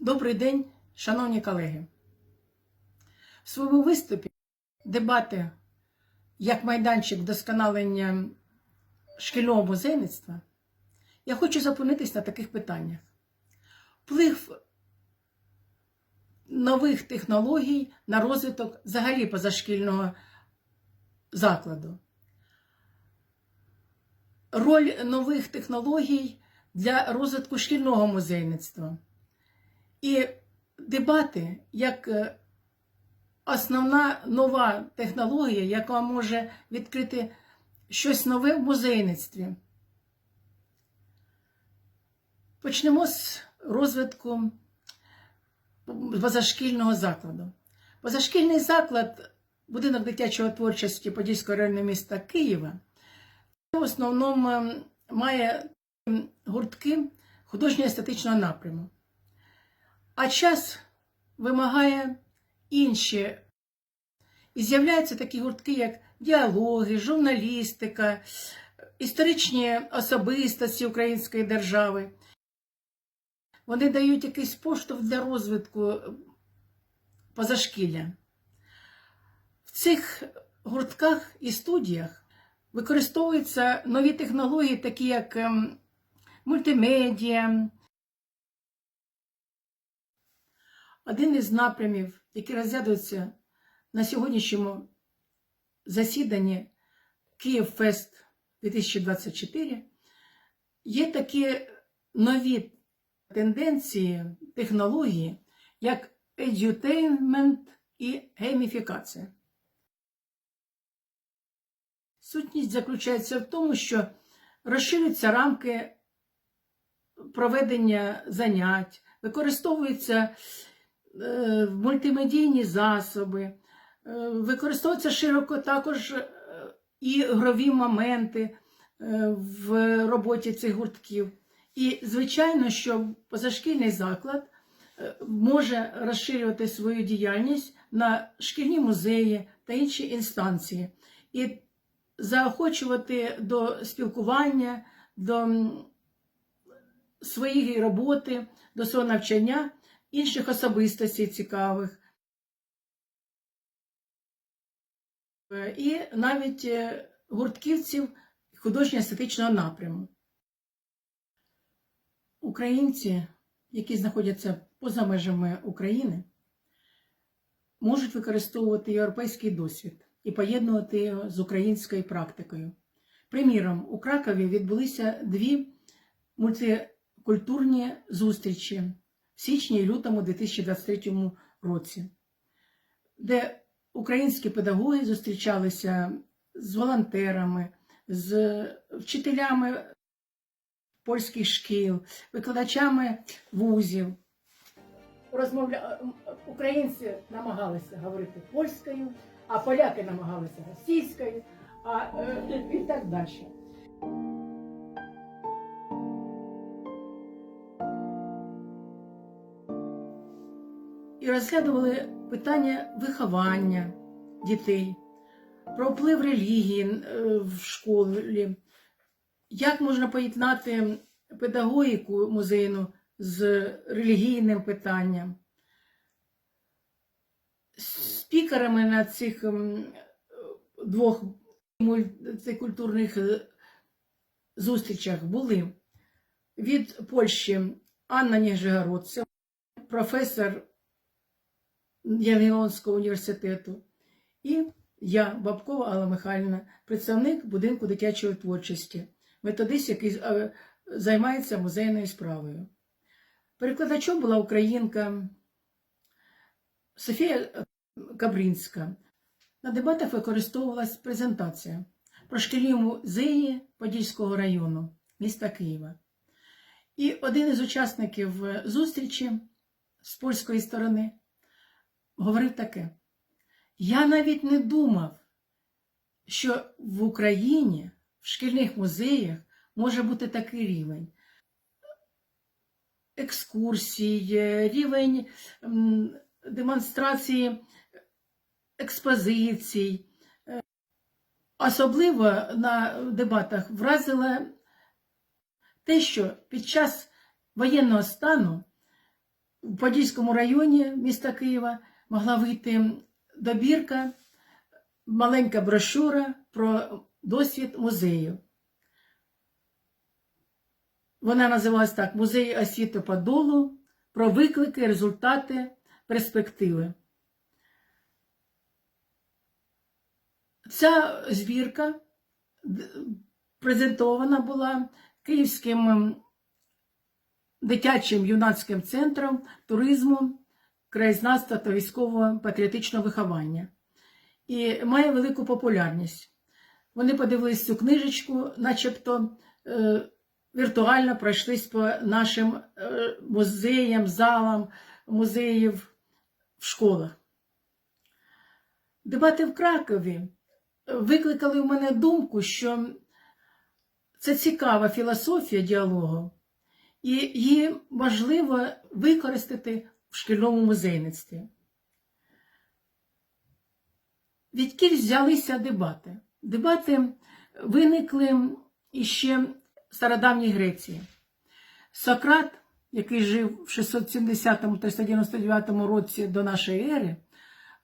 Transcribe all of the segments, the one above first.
Добрий день, шановні колеги. В своєму виступі дебати як майданчик вдосконалення шкільного музейництва я хочу зупинитись на таких питаннях. Вплив нових технологій на розвиток взагалі позашкільного закладу. Роль нових технологій для розвитку шкільного музейництва. І дебати як е, основна нова технологія, яка може відкрити щось нове в музейництві. Почнемо з розвитку позашкільного закладу. Позашкільний заклад, будинок дитячої творчості Подільського району міста Києва, в основному має гуртки художньо-естетичного напряму. А час вимагає інші. І з'являються такі гуртки, як діалоги, журналістика, історичні особистості Української держави. Вони дають якийсь поштовх для розвитку позашкілля. В цих гуртках і студіях використовуються нові технології, такі як ем, мультимедіа. Один із напрямів, який розглядується на сьогоднішньому засіданні Київфест 2024, є такі нові тенденції, технології, як едютеймент і гейміфікація. Сутність заключається в тому, що розширюються рамки проведення занять, використовуються мультимедійні засоби, е, використовуються широко також е, ігрові моменти в роботі цих гуртків. І, звичайно, що позашкільний заклад може розширювати свою діяльність на шкільні музеї та інші інстанції. І заохочувати до спілкування, до своєї роботи, до свого навчання інших особистостей цікавих. І навіть е, гуртківців художньо-естетичного напряму. Українці, які знаходяться поза межами України, можуть використовувати європейський досвід і поєднувати його з українською практикою. Приміром, у Кракові відбулися дві мультикультурні зустрічі січні і лютому 2023 році, де українські педагоги зустрічалися з волонтерами, з вчителями польських шкіл, викладачами вузів. Розмовля... Українці намагалися говорити польською, а поляки намагалися російською, а, е, і так далі. І розглядували питання виховання дітей, про вплив релігії е, в школі, як можна поєднати педагогіку музейну з релігійним питанням. Спікерами на цих двох мультикультурних е, зустрічах були від Польщі Анна Ніжегородцева, професор Євгенського університету, і я, Бабкова Алла Михайлівна, представник будинку дитячої творчості, методист, який е, займається музейною справою. Перекладачом була українка Софія Кабрінська. На дебатах використовувалась презентація про шкільні музеї Подільського району міста Києва. І один із учасників зустрічі з польської сторони говорив таке: Я навіть не думав, що в Україні в шкільних музеях може бути такий рівень екскурсій, рівень демонстрації експозицій. Особливо на дебатах вразило те, що під час воєнного стану в Подільському районі міста Києва могла вийти добірка, маленька брошура про досвід музею. Вона називалась так: Музей освіти Подолу про виклики, результати, перспективи. Ця збірка презентована була Київським дитячим юнацьким центром туризму, краєзнавства та військового патріотичного виховання. І має велику популярність. Вони подивились цю книжечку, начебто е, віртуально пройшлись по нашим е, музеям, залам музеїв в школах. Дебати в Кракові викликали в мене думку, що це цікава філософія діалогу, і її важливо використати в шкільному музейництві. Відкіль взялися дебати. Дебати виникли іще в стародавній Греції. Сократ, який жив в 670-399 році до нашої ери,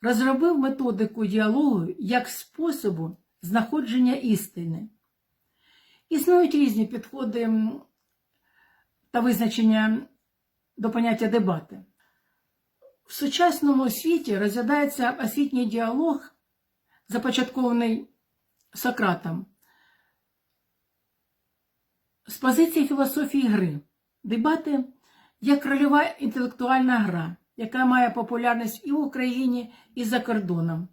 розробив методику діалогу як способу знаходження істини. Існують різні підходи та визначення до поняття дебати. В сучасному світі розглядається освітній діалог, започаткований Сократом, з позиції філософії гри. Дебати як рольова інтелектуальна гра, яка має популярність і в Україні, і за кордоном,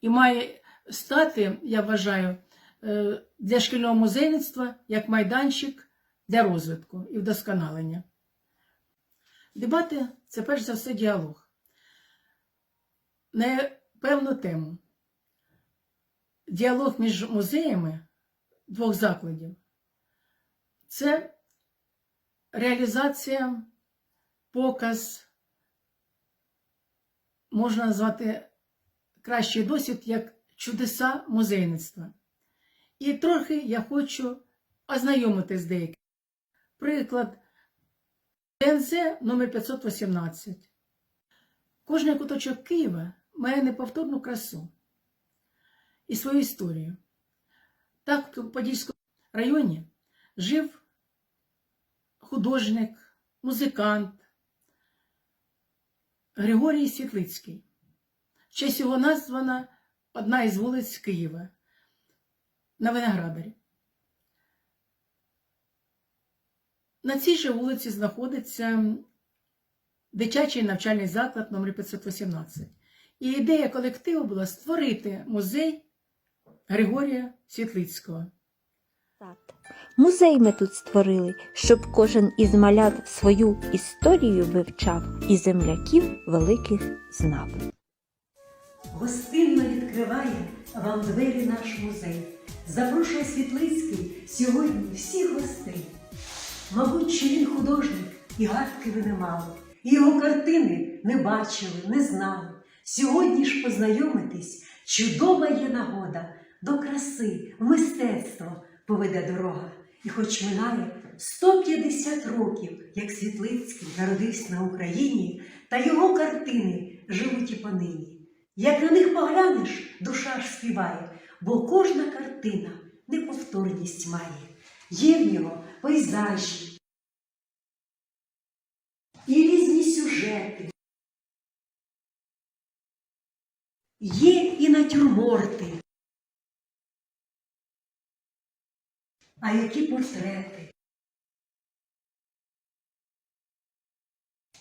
і має стати, я вважаю, е, для шкільного музейництва як майданчик для розвитку і вдосконалення. Дебати це перш за все діалог на певну тему. Діалог між музеями двох закладів це реалізація, показ, можна назвати кращий досвід як чудеса музейництва. І трохи я хочу ознайомити з деякими. Приклад ДНЗ номер 518. Кожний куточок Києва має неповторну красу і свою історію. Так, в Подільському районі жив художник, музикант Григорій Світлицький. В честь його названа одна із вулиць Києва на Виноградарі. На цій же вулиці знаходиться дитячий навчальний заклад номер 518. І ідея колективу була створити музей Григорія Світлицького. Музей ми тут створили, щоб кожен із малят свою історію вивчав і земляків великих знав. Гостинно відкриває вам двері наш музей. Запрошує Світлицький сьогодні всіх гостей. Мабуть, що він художник, і гадки ви не мали, і його картини не бачили, не знали. Сьогодні ж познайомитись чудова є нагода до краси, в мистецтво поведе дорога. І хоч минає 150 років, як Світлицький народився на Україні, та його картини живуть і понині. Як на них поглянеш, душа ж співає, бо кожна картина неповторність має. Є в нього пейзажі і різні сюжети. Є і натюрморти. А які портрети.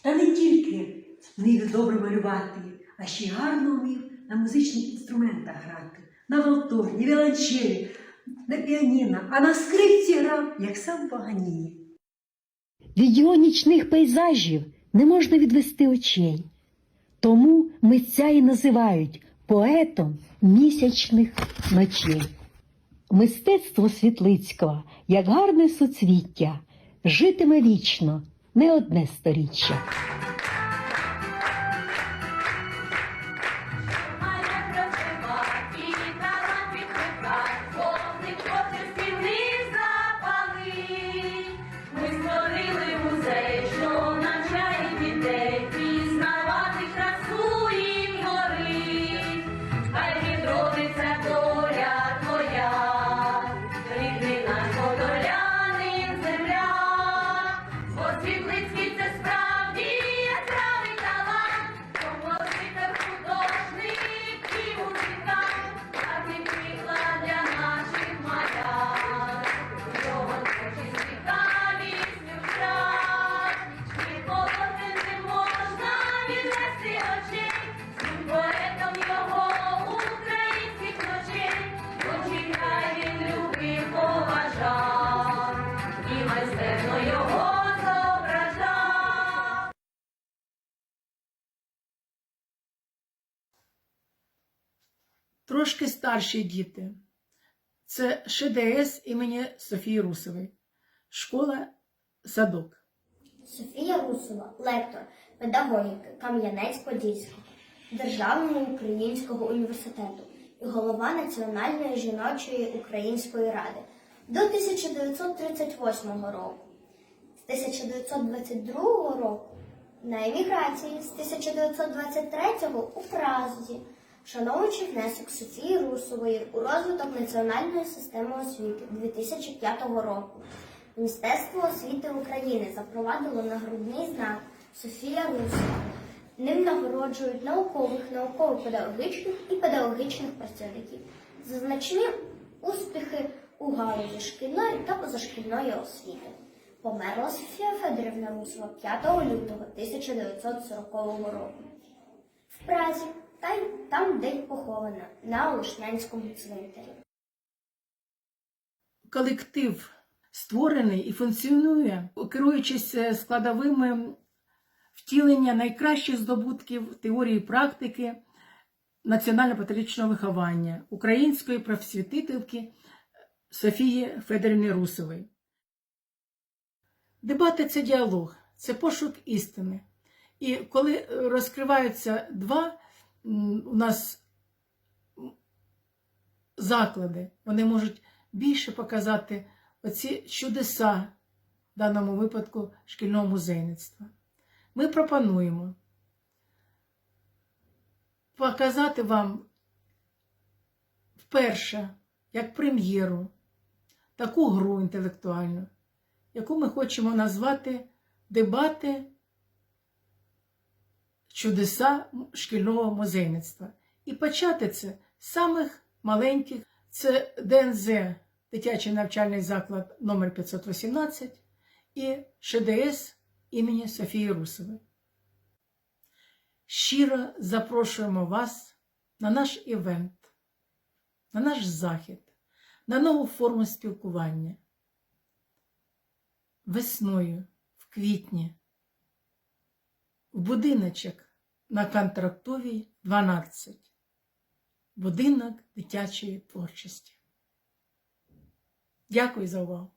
Та не тільки вмів добре малювати, а ще й гарно вмів на музичних інструментах грати, на валторні, віолончелі, на піаніно, а на скрипці грав, як сам Паганіні. Від його нічних пейзажів не можна відвести очей. Тому митця і називають поетом місячних ночей. Мистецтво Світлицького, як гарне суцвіття, житиме вічно не одне сторіччя. Трошки старші діти. Це ШДС імені Софії Русової, школа садок. Софія Русова, лектор педагогіки Кам'янець-Подільського, Державного українського університету і голова Національної жіночої української ради до 1938 року. З 1922 року на еміграції, з 1923 у Празі, шановуючи внесок Софії Русової у розвиток національної системи освіти 2005 року. Міністерство освіти України запровадило нагрудний знак Софія Русова. Ним нагороджують наукових, науково-педагогічних і педагогічних працівників за значні успіхи у галузі шкільної та позашкільної освіти. Померла Софія Федорівна Русова 5 лютого 1940 року. В Празі, та й там, де похована, на Олешнянському цвинтарі. колектив створений і функціонує, керуючись е, складовими втілення найкращих здобутків теорії практики національно-патріотичного виховання української просвітительки Софії Федорівни Русової. Дебати це діалог, це пошук істини. І коли е, розкриваються два у нас заклади, вони можуть більше показати оці чудеса, в даному випадку шкільного музейництва. Ми пропонуємо показати вам вперше, як прем'єру, таку гру інтелектуальну, яку ми хочемо назвати дебати чудеса шкільного музейництва. І почати це з самих маленьких. Це ДНЗ, дитячий навчальний заклад номер 518 і ШДС імені Софії Русової. Щиро запрошуємо вас на наш івент, на наш захід, на нову форму спілкування. Весною, в квітні, в будиночок на контрактовій 12. Будинок дитячої творчості. Дякую за увагу.